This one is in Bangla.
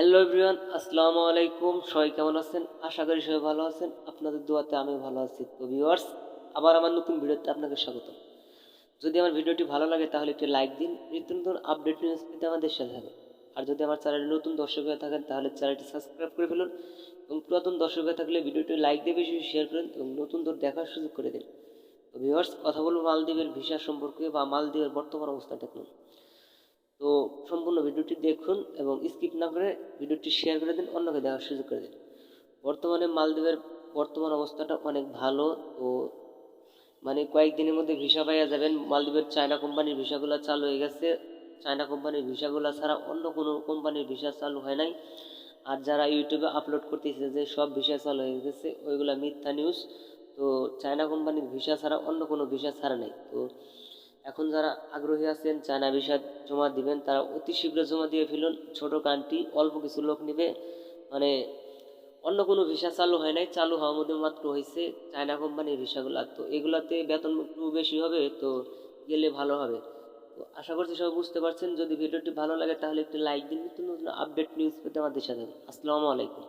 হ্যালো এভরিওয়ান আসসালামু আলাইকুম। সবাই কেমন আছেন? আশা করি সবাই ভালো আছেন। আপনাদের দোয়াতে আমি ভালো আছি। তো ভিউয়ার্স আবার আমার নতুন ভিডিওতে আপনাকে স্বাগত। যদি আমার ভিডিওটি ভালো লাগে তাহলে একটি লাইক দিন। নিত্য নতুন আপডেট নিউজ পেতে আমাদের সাথে থাকুন। আর যদি আমার চ্যানেলে নতুন দর্শক হয়ে থাকেন তাহলে চ্যানেলটি সাবস্ক্রাইব করে ফেলুন এবং পুরাতন দর্শক হয়ে থাকলে ভিডিওটি লাইক দিয়ে বেশি শেয়ার করুন এবং নতুন দর দেখার সুযোগ করে দিন। তো ভিউয়ার্স কথা বলব মালদ্বীপের ভিসা সম্পর্কে বা মালদ্বীপের বর্তমান অবস্থা দেখুন তো সম্পূর্ণ ভিডিওটি দেখুন এবং স্কিপ না করে ভিডিওটি শেয়ার করে দিন, অন্যকে দেখার সুযোগ করে দিন। বর্তমানে মালদ্বীপের বর্তমান অবস্থাটা অনেক ভালো তো মানে কয়েকদিনের মধ্যে ভিসা পাইয়া যাবেন। মালদ্বীপের চায়না কোম্পানির ভিসাগুলো চালু হয়ে গেছে। চায়না কোম্পানির ভিসাগুলো ছাড়া অন্য কোনো কোম্পানির ভিসা চালু হয় নাই। আর যারা ইউটিউবে আপলোড করতেছে যে সব ভিসা চালু হয়ে গেছে, ওইগুলা মিথ্যা নিউজ তো চায়না কোম্পানির ভিসা ছাড়া অন্য কোনো ভিসা ছাড়া নেই। তো এখন যারা আগ্রহী আছেন, চায়না ভিসা জমা দিবেন, তারা অতি শীঘ্র জমা দিয়ে ফেলুন। ছোটো কান্ট্রি, অল্প কিছু লোক নেবে। মানে অন্য কোনো ভিসা চালু হয় নাই। চালু হওয়ার মধ্যে মাত্র হয়েছে চায়না কোম্পানির ভিসাগুলো। তো এগুলাতে বেতন একটু বেশি হবে, তো গেলে ভালো হবে। তো আশা করছি সবাই বুঝতে পারছেন। যদি ভিডিওটি ভালো লাগে, তাহলে একটু লাইক দিন। নতুন নতুন আপডেট নিউজ পেতে আমাদের সাথে আসসালামু আলাইকুম।